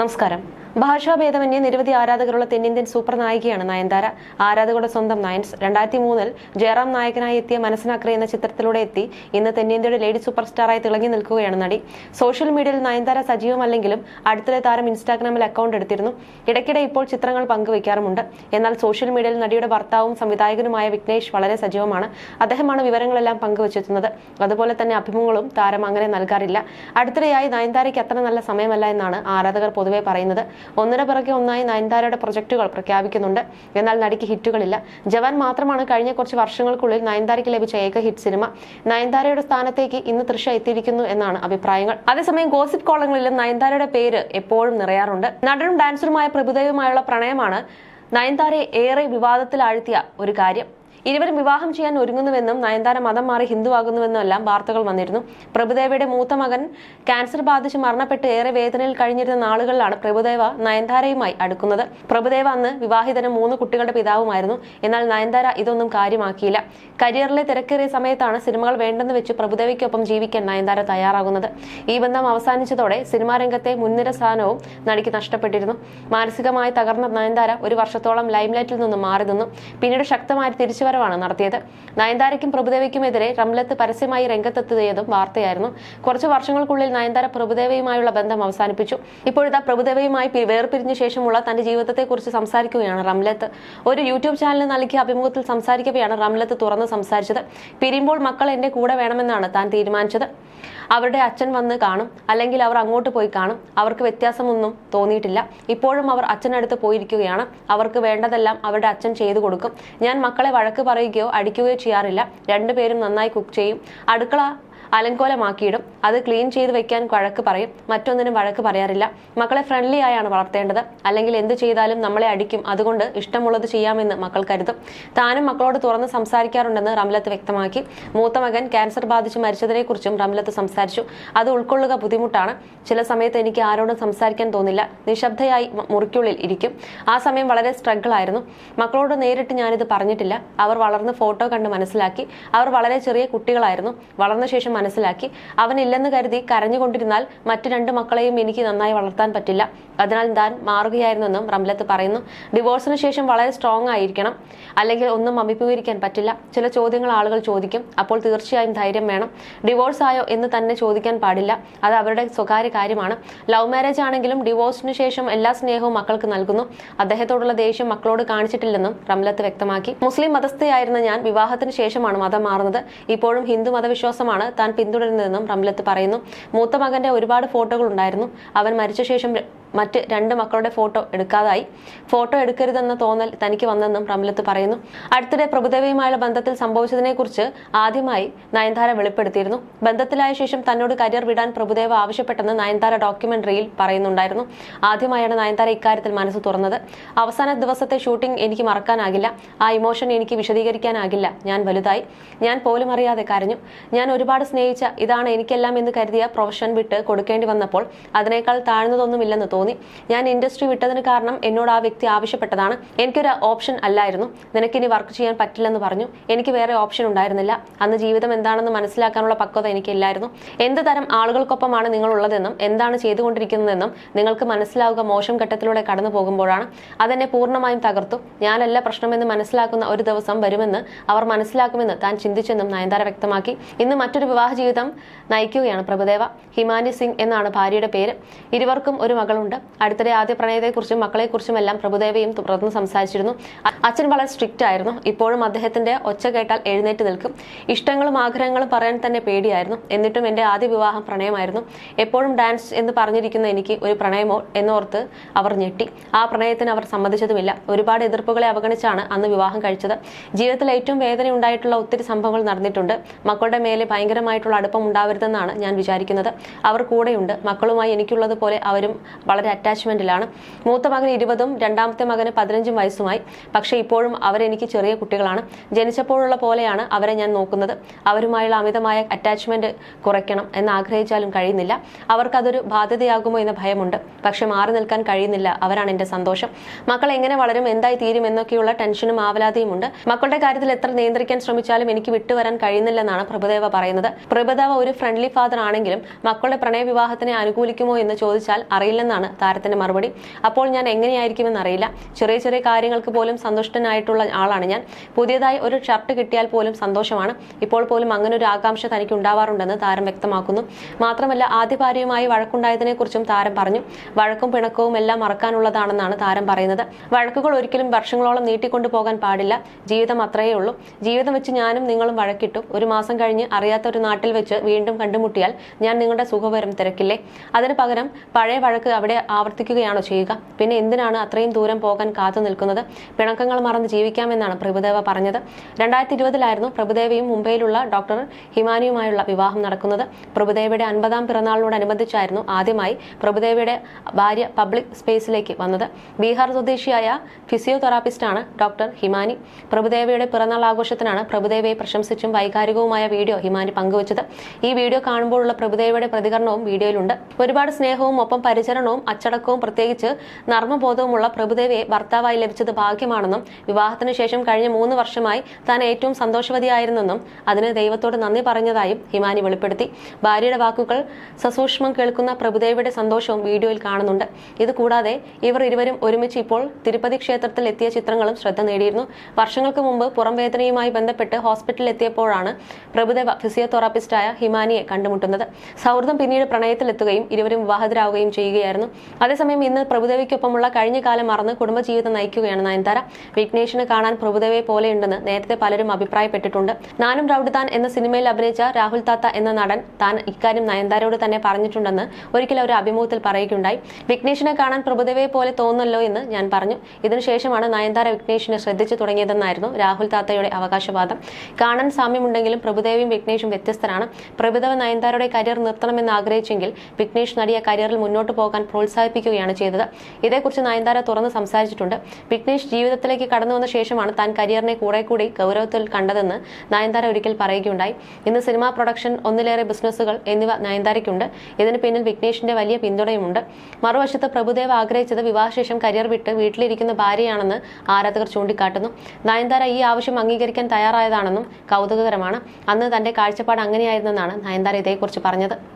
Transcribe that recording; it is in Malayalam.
നമസ്കാരം. ഭാഷാഭേദമന്യേ നിരവധി ആരാധകരുള്ള തെന്നിന്ത്യൻ സൂപ്പർ നായികയാണ് നയൻതാര. ആരാധകരുടെ സ്വന്തം നയൻസ്. രണ്ടായിരത്തി മൂന്നിൽ ജയറാം നായകനായി എത്തിയ മനസ്സിനാക്രി എന്ന ചിത്രത്തിലൂടെ എത്തി ഇന്ന് തെന്നിന്ത്യയുടെ ലേഡി സൂപ്പർ സ്റ്റാറായി തിളങ്ങി നിൽക്കുകയാണ് നടി. സോഷ്യൽ മീഡിയയിൽ നയൻതാര സജീവമല്ലെങ്കിലും അടുത്തിടെ താരം ഇൻസ്റ്റാഗ്രാമിൽ അക്കൗണ്ട് എടുത്തിരുന്നു. ഇടയ്ക്കിടെ ഇപ്പോൾ ചിത്രങ്ങൾ പങ്കുവയ്ക്കാറുമുണ്ട്. എന്നാൽ സോഷ്യൽ മീഡിയയിൽ നടിയുടെ ഭർത്താവും സംവിധായകനുമായ വിഘ്നേഷ് വളരെ സജീവമാണ്. അദ്ദേഹമാണ് വിവരങ്ങളെല്ലാം പങ്കുവച്ചെത്തുന്നത്. അതുപോലെ തന്നെ അഭിമുഖങ്ങളും താരം അങ്ങനെ നൽകാറില്ല. അടുത്തിടെയായി നയൻതാരയ്ക്ക് അത്ര നല്ല സമയമല്ല എന്നാണ് ആരാധകർ പൊതുവെ പറയുന്നത്. ഒന്നിനു പിറകെ ഒന്നായി നയൻതാരയുടെ പ്രൊജക്ടുകൾ പ്രഖ്യാപിക്കുന്നുണ്ട്. എന്നാൽ നടിക്ക് ഹിറ്റുകളില്ല. ജവാൻ മാത്രമാണ് കഴിഞ്ഞ കുറച്ച് വർഷങ്ങൾക്കുള്ളിൽ നയൻതാരയ്ക്ക് ലഭിച്ച ഏക ഹിറ്റ് സിനിമ. നയൻതാരയുടെ സ്ഥാനത്തേക്ക് ഇന്ന് തൃശ എത്തിയിരിക്കുന്നു എന്നാണ് അഭിപ്രായങ്ങൾ. അതേസമയം ഗോസിപ്പ് കോളങ്ങളിലും നയൻതാരയുടെ പേര് എപ്പോഴും നിറയാറുണ്ട്. നടനും ഡാൻസറുമായ പ്രഭുദേവുമായുള്ള പ്രണയമാണ് നയൻതാരയെ ഏറെ വിവാദത്തിലാഴ്ത്തിയ ഒരു കാര്യം. ഇരുവരും വിവാഹം ചെയ്യാൻ ഒരുങ്ങുന്നുവെന്നും നയൻതാര മതം മാറി ഹിന്ദുവാകുന്നുവെന്നും എല്ലാം വാർത്തകൾ വന്നിരുന്നു. പ്രഭുദേവയുടെ മൂത്ത മകൻ ക്യാൻസർ ബാധിച്ച് മരണപ്പെട്ട് ഏറെ വേദനയിൽ കഴിഞ്ഞിരുന്ന നാളുകളിലാണ് പ്രഭുദേവ നയൻതാരയുമായി അടുക്കുന്നത്. പ്രഭുദേവ അന്ന് വിവാഹിതനും മൂന്ന് കുട്ടികളുടെ പിതാവുമായിരുന്നു. എന്നാൽ നയൻതാര ഇതൊന്നും കാര്യമാക്കിയില്ല. കരിയറിലെ തിരക്കേറിയ സമയത്താണ് സിനിമകൾ വേണ്ടെന്ന് വെച്ച് പ്രഭുദേവയ്ക്കൊപ്പം ജീവിക്കാൻ നയൻതാര തയ്യാറാകുന്നത്. ഈ ബന്ധം അവസാനിച്ചതോടെ സിനിമാ രംഗത്തെ മുൻനിര സ്ഥാനവും നടിക്ക് നഷ്ടപ്പെട്ടിരുന്നു. മാനസികമായി തകർന്ന നയൻതാര ഒരു വർഷത്തോളം ലൈംലൈറ്റിൽ നിന്നും മാറി നിന്നു. പിന്നീട് ശക്തമായ തിരിച്ചുവരവാണ് നടത്തിയത്. നയൻതാരയ്ക്കും പ്രഭുദേവയ്ക്കുമെതിരെ റംലത്ത് പരസ്യമായി രംഗത്തെത്തിയതും വാർത്തയായിരുന്നു. കുറച്ച് വർഷങ്ങൾക്കുള്ളിൽ നയൻതാര പ്രഭുദേവയുമായുള്ള ബന്ധം അവസാനിപ്പിച്ചു. ഇപ്പോഴത്തെ പ്രഭുദേവയുമായി വേർപിരിഞ്ഞ ശേഷമുള്ള തന്റെ ജീവിതത്തെക്കുറിച്ച് സംസാരിക്കുകയാണ് റംലത്ത്. ഒരു യൂട്യൂബ് ചാനലിന് നൽകിയ അഭിമുഖത്തിൽ സംസാരിക്കവെയാണ് റംലത്ത് തുറന്ന് സംസാരിച്ചത്. പിരിയുമ്പോൾ മക്കൾ എന്റെ കൂടെ വേണമെന്നാണ് താൻ തീരുമാനിച്ചത്. അവരുടെ അച്ഛൻ വന്ന് കാണും അല്ലെങ്കിൽ അവർ അങ്ങോട്ട് പോയി കാണും. അവർക്ക് വ്യത്യാസമൊന്നും തോന്നിയിട്ടില്ല. ഇപ്പോഴും അവർ അച്ഛനടുത്ത് പോയിരിക്കുകയാണ്. അവർക്ക് വേണ്ടതെല്ലാം അവരുടെ അച്ഛൻ ചെയ്തു കൊടുക്കും. ഞാൻ മക്കളെ വഴക്ക് പറയുകയോ അടിക്കുകയോ ചെയ്യാറില്ല. രണ്ടുപേരും നന്നായി കുക്ക് ചെയ്യും. അടുക്കള അലങ്കോലമാക്കിയിടും. അത് ക്ലീൻ ചെയ്ത് വെക്കാൻ വഴക്ക് പറയും. മറ്റൊന്നിനും വഴക്ക് പറയാറില്ല. മക്കളെ ഫ്രണ്ട്ലി ആയാണ് വളർത്തേണ്ടത്. അല്ലെങ്കിൽ എന്ത് ചെയ്താലും നമ്മളെ അടിക്കും. അതുകൊണ്ട് ഇഷ്ടമുള്ളത് ചെയ്യാമെന്ന് മക്കൾ കരുതും. താനും മക്കളോട് തുറന്ന് സംസാരിക്കാറുണ്ടെന്ന് റംലത്ത് വ്യക്തമാക്കി. മൂത്ത മകൻ ക്യാൻസർ ബാധിച്ച് മരിച്ചതിനെക്കുറിച്ചും റംലത്ത് സംസാരിച്ചു. അത് ഉൾക്കൊള്ളുക ബുദ്ധിമുട്ടാണ്. ചില സമയത്ത് എനിക്ക് ആരോടും സംസാരിക്കാൻ തോന്നില്ല. നിശബ്ദയായി മുറിക്കുള്ളിൽ ഇരിക്കും. ആ സമയം വളരെ സ്ട്രഗിൾ ആയിരുന്നു. മക്കളോട് നേരിട്ട് ഞാനിത് പറഞ്ഞിട്ടില്ല. അവർ വളർന്ന് ഫോട്ടോ കണ്ട് മനസ്സിലാക്കി. അവർ വളരെ ചെറിയ കുട്ടികളായിരുന്നു. വളർന്ന ശേഷം മനസ്സിലാക്കി അവനില്ലെന്ന് കരുതി കരഞ്ഞുകൊണ്ടിരുന്നാൽ മറ്റു രണ്ട് മക്കളെയും എനിക്ക് നന്നായി വളർത്താൻ പറ്റില്ല. അതിനാൽ താൻ മാറുകയായിരുന്നെന്നും റംലത്ത് പറയുന്നു. ഡിവോഴ്സിന് ശേഷം വളരെ സ്ട്രോങ് ആയിരിക്കണം. അല്ലെങ്കിൽ ഒന്നും അഭിമുഖീകരിക്കാൻ പറ്റില്ല. ചില ചോദ്യങ്ങൾ ആളുകൾ ചോദിക്കും. അപ്പോൾ തീർച്ചയായും ധൈര്യം വേണം. ഡിവോഴ്സ് ആയോ എന്ന് തന്നെ ചോദിക്കാൻ പാടില്ല. അത് അവരുടെ സ്വകാര്യ കാര്യമാണ്. ലവ് മാരേജ് ആണെങ്കിലും ഡിവോഴ്സിന് ശേഷം എല്ലാ സ്നേഹവും മക്കൾക്ക് നൽകുന്നു. അദ്ദേഹത്തോടുള്ള ദേഷ്യം മക്കളോട് കാണിച്ചിട്ടില്ലെന്നും റംലത്ത് വ്യക്തമാക്കി. മുസ്ലിം മതസ്ഥയായിരുന്ന ഞാൻ വിവാഹത്തിന് ശേഷമാണ് മതം മാറുന്നത്. ഇപ്പോഴും ഹിന്ദു മതവിശ്വാസമാണ് താൻ പിന്തുടരുന്നതെന്നും റംലത്ത് പറയുന്നു. മൂത്ത മകന്റെ ഒരുപാട് ഫോട്ടോകൾ ഉണ്ടായിരുന്നു. അവൻ മരിച്ച ശേഷം മറ്റ് രണ്ട് മക്കളുടെ ഫോട്ടോ എടുക്കാതായി. ഫോട്ടോ എടുക്കരുതെന്ന തോന്നൽ തനിക്ക് വന്നെന്നും റംലത്ത് പറയുന്നു. അടുത്തിടെ പ്രഭുദേവയുമായുള്ള ബന്ധത്തിൽ സംഭവിച്ചതിനെക്കുറിച്ച് ആദ്യമായി നയൻതാര വെളിപ്പെടുത്തിയിരുന്നു. ബന്ധത്തിലായ ശേഷം തന്നോട് കരിയർ വിടാൻ പ്രഭുദേവ ആവശ്യപ്പെട്ടെന്ന് നയൻതാര ഡോക്യുമെന്ററിയിൽ പറയുന്നുണ്ടായിരുന്നു. ആദ്യമായാണ് നയൻതാര ഇക്കാര്യത്തിൽ മനസ്സ് തുറന്നത്. അവസാന ദിവസത്തെ ഷൂട്ടിംഗ് എനിക്ക് മറക്കാനാകില്ല. ആ ഇമോഷൻ എനിക്ക് വിശദീകരിക്കാനാകില്ല. ഞാൻ വലുതായി. ഞാൻ പോലും അറിയാതെ കരഞ്ഞു. ഞാൻ ഒരുപാട് സ്നേഹിച്ച ഇതാണ് എനിക്കെല്ലാം എന്ന് കരുതിയ പ്രൊഫഷൻ വിട്ട് കൊടുക്കേണ്ടി വന്നപ്പോൾ അതിനേക്കാൾ താഴ്ന്നതൊന്നുമില്ലെന്ന് തോന്നി. ഞാൻ ഇൻഡസ്ട്രി വിട്ടതിന് കാരണം എന്നോട് ആ വ്യക്തി ആവശ്യപ്പെട്ടതാണ്. എനിക്കൊരു ഓപ്ഷൻ അല്ലായിരുന്നു. നിനക്കിനി വർക്ക് ചെയ്യാൻ പറ്റില്ലെന്ന് പറഞ്ഞു. എനിക്ക് വേറെ ഓപ്ഷൻ ഉണ്ടായിരുന്നില്ല. അന്ന് ജീവിതം എന്താണെന്ന് മനസ്സിലാക്കാനുള്ള പക്വത എനിക്കില്ലായിരുന്നു. എന്ത് തരം ആളുകൾക്കൊപ്പമാണ് നിങ്ങളുള്ളതെന്നും എന്താണ് ചെയ്തുകൊണ്ടിരിക്കുന്നതെന്നും നിങ്ങൾക്ക് മനസ്സിലാവുക മോശം ഘട്ടത്തിലൂടെ കടന്നു പോകുമ്പോഴാണ്. അതെന്നെ പൂർണമായും തകർത്തു. ഞാനല്ല പ്രശ്നമെന്ന് മനസ്സിലാക്കുന്ന ഒരു ദിവസം വരുമെന്ന് അവർ മനസ്സിലാക്കുമെന്ന് താൻ ചിന്തിച്ചെന്നും നയൻതാര വ്യക്തമാക്കി. ഇന്ന് മറ്റൊരു വിവാഹ ജീവിതം നയിക്കുകയാണ് പ്രഭുദേവ. ഹിമാനി സിംഗ് എന്നാണ് ഭാര്യയുടെ പേര്. ഇരുവർക്കും ഒരു മകളുണ്ട്. അടുത്തിടെ ആദ്യ പ്രണയത്തെക്കുറിച്ചും മക്കളെക്കുറിച്ചും എല്ലാം പ്രഭുദേവയും തുടർന്ന് സംസാരിച്ചിരുന്നു. അച്ഛൻ വളരെ സ്ട്രിക്റ്റ് ആയിരുന്നു. ഇപ്പോഴും അദ്ദേഹത്തിന്റെ ഒച്ച കേട്ടാൽ എഴുന്നേറ്റ് നിൽക്കും. ഇഷ്ടങ്ങളും ആഗ്രഹങ്ങളും പറയാൻ തന്നെ പേടിയായിരുന്നു. എന്നിട്ടും എന്റെ ആദ്യ വിവാഹം പ്രണയമായിരുന്നു. എപ്പോഴും ഡാൻസ് എന്ന് പറഞ്ഞിരിക്കുന്ന എനിക്ക് ഒരു പ്രണയമോ എന്നോർത്ത് അവർ ഞെട്ടി. ആ പ്രണയത്തിന് അവർ സമ്മതിച്ചതുമില്ല. ഒരുപാട് എതിർപ്പുകളെ അവഗണിച്ചാണ് അന്ന് വിവാഹം കഴിച്ചത്. ജീവിതത്തിൽ ഏറ്റവും വേദന ഉണ്ടായിട്ടുള്ള ഒത്തിരി സംഭവങ്ങൾ നടന്നിട്ടുണ്ട്. മക്കളുടെ മേലെ ഭയങ്കരമായിട്ടുള്ള അടുപ്പം ഉണ്ടാവരുതെന്നാണ് ഞാൻ വിചാരിക്കുന്നത്. അവർ കൂടെയുണ്ട്. മക്കളുമായി എനിക്കുള്ളത് പോലെ അവരും വളരെ അറ്റാച്ച്മെന്റിലാണ് മൂത്ത മകന് ഇരുപതും രണ്ടാമത്തെ മകന് പതിനഞ്ചും വയസ്സുമായി. പക്ഷേ ഇപ്പോഴും അവരെനിക്ക് ചെറിയ കുട്ടികളാണ്. ജനിച്ചപ്പോഴുള്ള പോലെയാണ് അവരെ ഞാൻ നോക്കുന്നത്. അവരുമായുള്ള അമിതമായ അറ്റാച്ച്മെന്റ് കുറയ്ക്കണം എന്ന് ആഗ്രഹിച്ചാലും കഴിയുന്നില്ല. അവർക്കതൊരു ബാധ്യതയാകുമോ എന്ന ഭയമുണ്ട്. പക്ഷെ മാറി നിൽക്കാൻ കഴിയുന്നില്ല. അവരാണ് എന്റെ സന്തോഷം. മക്കൾ എങ്ങനെ വളരും എന്തായി തീരും എന്നൊക്കെയുള്ള ടെൻഷനും ആവലാതിയും ഉണ്ട്. മക്കളുടെ കാര്യത്തിൽ എത്ര നിയന്ത്രിക്കാൻ ശ്രമിച്ചാലും എനിക്ക് വിട്ടുവരാൻ കഴിയുന്നില്ലെന്നാണ് പ്രഭുദേവ പറയുന്നത്. പ്രഭുദേവ ഒരു ഫ്രണ്ട്ലി ഫാദർ ആണെങ്കിലും മക്കളുടെ പ്രണയ വിവാഹത്തിനെ അനുകൂലിക്കുമോ എന്ന് ചോദിച്ചാൽ അറിയില്ലെന്നാണ് എന്നാണ് താരത്തിന്റെ മറുപടി. അപ്പോൾ ഞാൻ എങ്ങനെയായിരിക്കുമെന്ന് അറിയില്ല ചെറിയ ചെറിയ കാര്യങ്ങൾക്ക് പോലും സന്തുഷ്ടനായിട്ടുള്ള ആളാണ് ഞാൻ. പുതിയതായി ഒരു ഷർട്ട് കിട്ടിയാൽ പോലും സന്തോഷമാണ്. ഇപ്പോൾ പോലും അങ്ങനെ ഒരു ആകാംക്ഷ തനിക്ക് ഉണ്ടാവാറുണ്ടെന്ന് താരം വ്യക്തമാക്കുന്നു. മാത്രമല്ല ആദ്യ ഭാര്യയുമായി വഴക്കുണ്ടായതിനെ കുറിച്ചും താരം പറഞ്ഞു. വഴക്കും പിണക്കവും എല്ലാം മറക്കാനുള്ളതാണെന്നാണ് താരം പറയുന്നത്. വഴക്കുകൾ ഒരിക്കലും വർഷങ്ങളോളം നീട്ടിക്കൊണ്ടു പോകാൻ പാടില്ല. ജീവിതം അത്രയേ ഉള്ളൂ. ജീവിതം വെച്ച് ഞാനും നിങ്ങളും വഴക്കിട്ടു. ഒരു മാസം കഴിഞ്ഞ് അറിയാത്ത ഒരു നാട്ടിൽ വെച്ച് വീണ്ടും കണ്ടുമുട്ടിയാൽ ഞാൻ നിങ്ങളുടെ സുഖവരം തിരക്കില്ലേ? അതിന് പകരം പഴയ വഴക്ക് അവിടെ ആവർത്തിക്കുകയാണോ ചെയ്യുക? പിന്നെ എന്തിനാണ് അത്രയും ദൂരം പോകാൻ കാത്തു നിൽക്കുന്നത്? പിണക്കങ്ങൾ മറന്ന് ജീവിക്കാമെന്നാണ് പ്രഭുദേവ പറഞ്ഞത്. രണ്ടായിരത്തി ഇരുപതിലായിരുന്നു പ്രഭുദേവയും മുംബൈയിലുള്ള ഡോക്ടർ ഹിമാനിയുമായുള്ള വിവാഹം നടക്കുന്നത്. പ്രഭുദേവയുടെ അൻപതാം പിറന്നാളിനോടനുബന്ധിച്ചായിരുന്നു ആദ്യമായി പ്രഭുദേവയുടെ ഭാര്യ പബ്ലിക് സ്പേസിലേക്ക് വന്നത്. ബീഹാർ സ്വദേശിയായ ഫിസിയോതെറാപ്പിസ്റ്റാണ് ഡോക്ടർ ഹിമാനി. പ്രഭുദേവയുടെ പിറന്നാൾ ആഘോഷത്തിനാണ് പ്രഭുദേവയെ പ്രശംസിച്ചും വൈകാരികവുമായ വീഡിയോ ഹിമാനി പങ്കുവച്ചത്. ഈ വീഡിയോ കാണുമ്പോഴുള്ള പ്രഭുദേവയുടെ പ്രതികരണവും വീഡിയോയിലുണ്ട്. ഒരുപാട് സ്നേഹവും ഒപ്പം പരിചരണവും അച്ചടക്കവും പ്രത്യേകിച്ച് നർമ്മബോധവുമുള്ള പ്രഭുദേവിയെ ഭർത്താവായി ലഭിച്ചത് ഭാഗ്യമാണെന്നും വിവാഹത്തിനു ശേഷം കഴിഞ്ഞ മൂന്ന് വർഷമായി താൻ ഏറ്റവും സന്തോഷവതിയായിരുന്നെന്നും അതിന് ദൈവത്തോട് നന്ദി പറഞ്ഞതായും ഹിമാനി വെളിപ്പെടുത്തി. ഭാര്യയുടെ വാക്കുകൾ സസൂക്ഷ്മം കേൾക്കുന്ന പ്രഭുദേവിയുടെ സന്തോഷവും വീഡിയോയിൽ കാണുന്നുണ്ട്. ഇതുകൂടാതെ ഇവർ ഇരുവരും ഒരുമിച്ച് ഇപ്പോൾ തിരുപ്പതി ക്ഷേത്രത്തിൽ എത്തിയ ചിത്രങ്ങളും ശ്രദ്ധ നേടിയിരുന്നു. വർഷങ്ങൾക്ക് മുമ്പ് പുറംവേദനയുമായി ബന്ധപ്പെട്ട് ഹോസ്പിറ്റലിൽ എത്തിയപ്പോഴാണ് പ്രഭുദേവ ഫിസിയോതെറാപ്പിസ്റ്റായ ഹിമാനിയെ കണ്ടുമുട്ടുന്നത്. സൗഹൃദം പിന്നീട് പ്രണയത്തിലെത്തുകയും ഇരുവരും വിവാഹിതരാവുകയും ചെയ്യുകയായിരുന്നു. അതേസമയം ഇന്ന് പ്രഭുദേവിക്കൊപ്പമുള്ള കഴിഞ്ഞ കാലം മറന്ന് കുടുംബജീവിതം നയിക്കുകയാണ് നയൻതാര. വിഘ്നേഷിന് കാണാൻ പ്രഭുദേവയെ പോലെയുണ്ടെന്ന് നേരത്തെ പലരും അഭിപ്രായപ്പെട്ടിട്ടുണ്ട്. നാനും റൌഡ്താൻ എന്ന സിനിമയിൽ അഭിനയിച്ച രാഹുൽ താത്ത എന്ന നടൻ താൻ ഇക്കാര്യം നയൻതാരയോട് തന്നെ പറഞ്ഞിട്ടുണ്ടെന്ന് ഒരിക്കൽ ഒരു അഭിമുഖത്തിൽ പറയുകയുണ്ടായി. വിഘ്നേഷിനെ കാണാൻ പ്രഭുദേവയെ പോലെ തോന്നല്ലോ എന്ന് ഞാൻ പറഞ്ഞു. ഇതിനുശേഷമാണ് നയൻതാര വിഘ്നേഷിനെ ശ്രദ്ധിച്ചു തുടങ്ങിയതെന്നായിരുന്നു രാഹുൽ താത്തയുടെ അവകാശവാദം. കാണാൻ സാമ്യമുണ്ടെങ്കിലും പ്രഭുദേവയും വിഘ്നേഷും വ്യത്യസ്തരാണ്. പ്രഭുദേവ നയൻതാരയുടെ കരിയർ നിർത്തണമെന്ന് ആഗ്രഹിച്ചെങ്കിൽ വിഘ്നേഷ് നടിയെ കരിയറിൽ മുന്നോട്ട് പോകാൻ പ്രോത്സാഹിപ്പിക്കുകയാണ് ചെയ്തത്. ഇതേക്കുറിച്ച് നയൻതാര തുറന്ന് സംസാരിച്ചിട്ടുണ്ട്. വിഘ്നേഷ് ജീവിതത്തിലേക്ക് കടന്നു വന്ന ശേഷമാണ് താൻ കരിയറിനെ കൂടെ കൂടി ഗൗരവത്തിൽ കണ്ടതെന്ന് നയൻതാര ഒരിക്കൽ പറയുകയുണ്ടായി. ഇന്ന് സിനിമാ പ്രൊഡക്ഷൻ ഒന്നിലേറെ ബിസിനസ്സുകൾ എന്നിവ നയൻതാരയ്ക്കുണ്ട്. ഇതിന് പിന്നിൽ വിഘ്നേഷിന്റെ വലിയ പിന്തുണയുമുണ്ട്. മറുവശത്ത് പ്രഭുദേവ് ആഗ്രഹിച്ചത് വിവാഹശേഷം കരിയർ വിട്ട് വീട്ടിലിരിക്കുന്ന ഭാര്യയാണെന്ന് ആരാധകർ ചൂണ്ടിക്കാട്ടുന്നു. നയൻതാര ഈ ആവശ്യം അംഗീകരിക്കാൻ തയ്യാറായതാണെന്നും കൗതുകകരമാണ്. അന്ന് തന്റെ കാഴ്ചപ്പാട് അങ്ങനെയായിരുന്നെന്നാണ് നയൻതാര ഇതേക്കുറിച്ച് പറഞ്ഞത്.